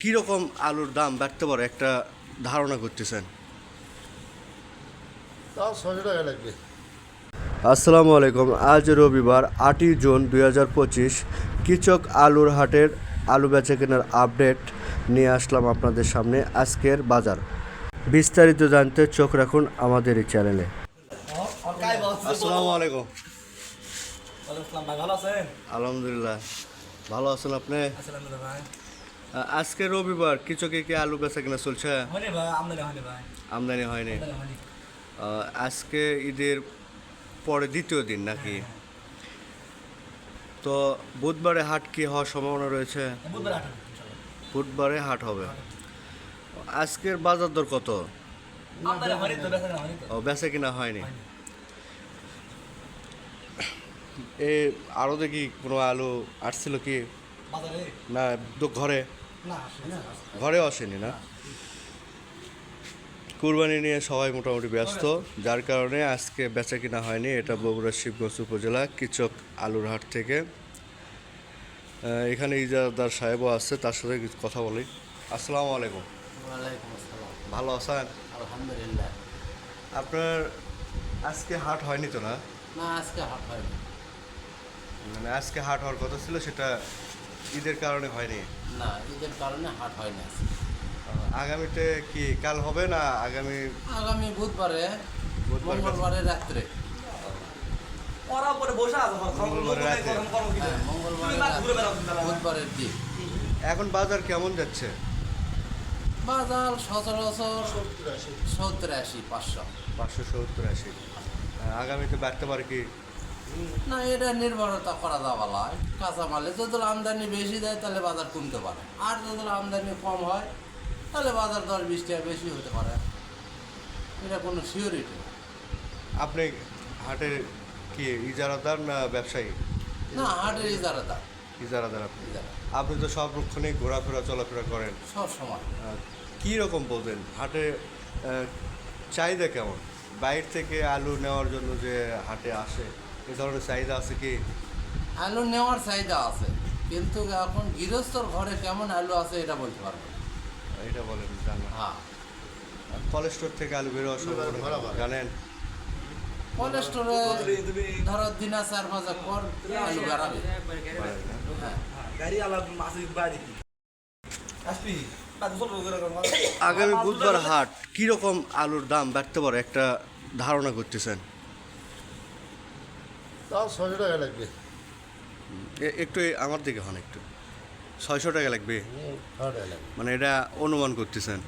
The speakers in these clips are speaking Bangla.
কীরকম আলুর দাম? বাড়তে পারে একটা ধারণা করতেছেন। তাও ছশো টাকা লাগবে। আসসালামু আলাইকুম। আজ রবিবার আটই জুন দুই হাজার পঁচিশ কিচক আলুর হাটের আলু বেচা কেনার আপডেট নিয়ে আসলাম আপনাদের সামনে আজকের বাজার। বিস্তারিত জানতে চোখ রাখুন আমাদের এই চ্যানেলে। আসসালামু আলাইকুম। ভালো আছেন? আলহামদুলিল্লাহ। ভালো আছেন আপনি? আজকে রবিবার কিচকে কি আলু বেচা কিনা চলছে? আমদানি হয়নি আজকে ঈদের পরে দ্বিতীয় দিন নাকি? তো বুধবারে হাট কি হওয়ার সম্ভাবনা রয়েছে? বুধবার ইনশাল্লাহ বুধবারে হাট হবে। আজকের বাজার দর কত? ও বেচা কিনা হয়নি। এ আরও দেখি কোনো আলু আসছিল কি? না ঘরে? ঘরেও আসেনি না। কুরবানি নিয়ে সবাই মোটামুটি ব্যস্ত যার কারণে আজকে বেচা কিনা হয়নি। এটা বগুড়া শিবগঞ্জ উপজেলা কিচক আলুর হাট থেকে। এখানে ইজাদার সাহেবও আছে তার সাথে কথা বলি। আসসালামু আলাইকুম। ভালো আছেন? আলহামদুলিল্লাহ। আপনার আজকে হাট হয়নি তো না? না আজকে হাট হয়নি। মানে আজকে হাট হওয়ার কথা ছিল সেটা ঈদের কারণে হয়নি? না ঈদের কারণে হাট হয়নি আজকে। আহ, আগামীতে কি কাল হবে না আগামী? আগামী বুধবারে বুধবার মঙ্গলবারে রাত্রে। ওরা পরে বসে আছে। হ্যাঁ বুধবারের দিন। এখন বাজার কেমন যাচ্ছে? বাজার সচরাচর সত্তর আশি পাঁচশো। পাঁচশো সত্তর আশি। আগামীতে বাড়তে পারে কি না এটা নির্ভরতা করা যাওয়া নয় কাঁচামালে যদি আমদানি বেশি দেয় তাহলে বাজার কমতে পারে। আর যদি আমদানি কম হয় তাহলে বাজার দর বিশ টাকা বেশি হতে পারে। এটা কোনো সিওরিটি আপনি হাটের কি ইজারাদার না ব্যবসায়ী? না হাটের ইজারা দাম ইজারাদার আপনি? আপনি তো সব রক্ষণে ঘোরাফেরা চলাফেরা করেন। সব সময়। কী রকম বলতেন হাটে চাহিদা কেমন? বাইরে থেকে আলু নেওয়ার জন্য যে হাটে আসে এ ধরনের চাহিদা আছে কি? আলু নেওয়ার চাহিদা আছে কিন্তু এখন গৃহস্থর ঘরে কেমন আলু আছে এটা বলতে পারব এটা বলেন জানেন। হ্যাঁ। কলেস্টোর থেকে আলু বেরোয়া জানেন? কোলেস্টোরে ধরো দিনা চার মাসে পর আলু বেড়াবে? হ্যাঁ। করে আগামী বুধবার হাট কী রকম আলুর দাম বাড়তে পারে? একটা ধারণা করতেছেন। তাও ছশো টাকা লাগবে। একটু আমার দিকে হন একটু। ছয়শো টাকা লাগবে? মানে এটা অনুমান করতেছেন?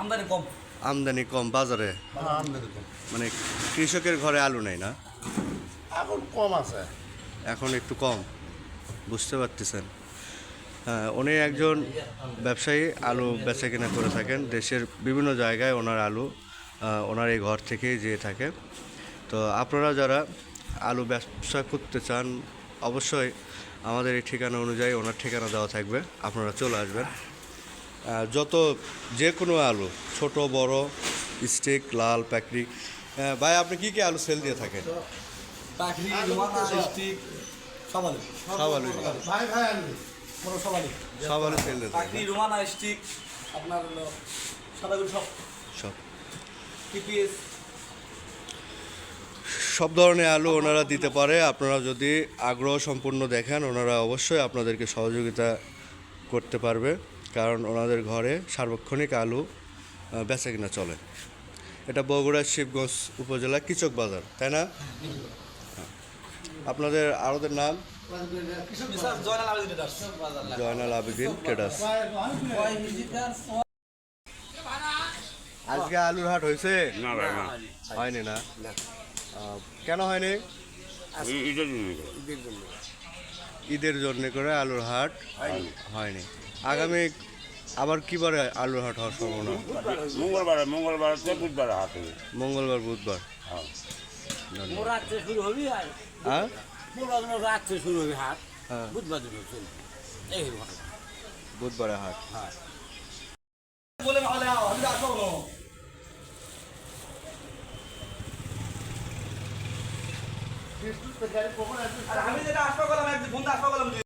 আমদানি কম। আমদানি কম বাজারে? হ্যাঁ, মানে কৃষকের ঘরে আলু নেই না? এখন কম আছে। এখন একটু কম। বুঝতে পারতেছেন। হ্যাঁ উনি একজন ব্যবসায়ী আলু বেচা কেনা করে থাকেন। দেশের বিভিন্ন জায়গায় ওনার আলু ওনার এই ঘর থেকেই যেয়ে থাকে। তো আপনারা যারা আলু ব্যবসা করতে চান অবশ্যই আমাদের এই ঠিকানা অনুযায়ী ওনার ঠিকানা দেওয়া থাকবে। আপনারা চলে আসবেন। যত যে কোনো আলু ছোট বড় স্টিক লাল প্যাকড়ি আহ, ভাই আপনি কি কি আলু সেল দিয়ে থাকেন? আপনার সব সব। সব ধরনের আলু ওনারা দিতে পারে। আপনারা যদি আগ্রহ সম্পূর্ণ দেখেন ওনারা অবশ্যই আপনাদেরকে সহযোগিতা করতে পারবে। কারণ ওনাদের ঘরে সার্বক্ষণিক আলু বেচা কিনা চলে। এটা বগুড়া শিবগঞ্জ উপজেলা কিচক বাজার তাই না। আপনাদের আরোদের নাম? জয়নাল আবেদিন ট্রেডার্স আজকে আলুর হাট হয়েছে? না ভাই না। হয়নি না? কেন হয়নি? জন্য ঈদের জন্য। করে আলুর হাট? হয়নি। আগামী আবার কি বারে আলুর হাট হওয়ার সম্ভাবনা? মঙ্গলবার মঙ্গলবার বুধবার হাট হবে। মঙ্গলবার বুধবার? হ্যাঁ। রাত্রে শুরু হবি আর? হ্যাঁ? পুরো রাত্রে শুরু হবে হাট। হ্যাঁ। বুধবার দিন এই বুধবারে হাট। বলে আমি আসব না গাড়ি কখন আসবে আর আমি যেটা আসব গেলাম একদিন বন্ধু আসব গেলাম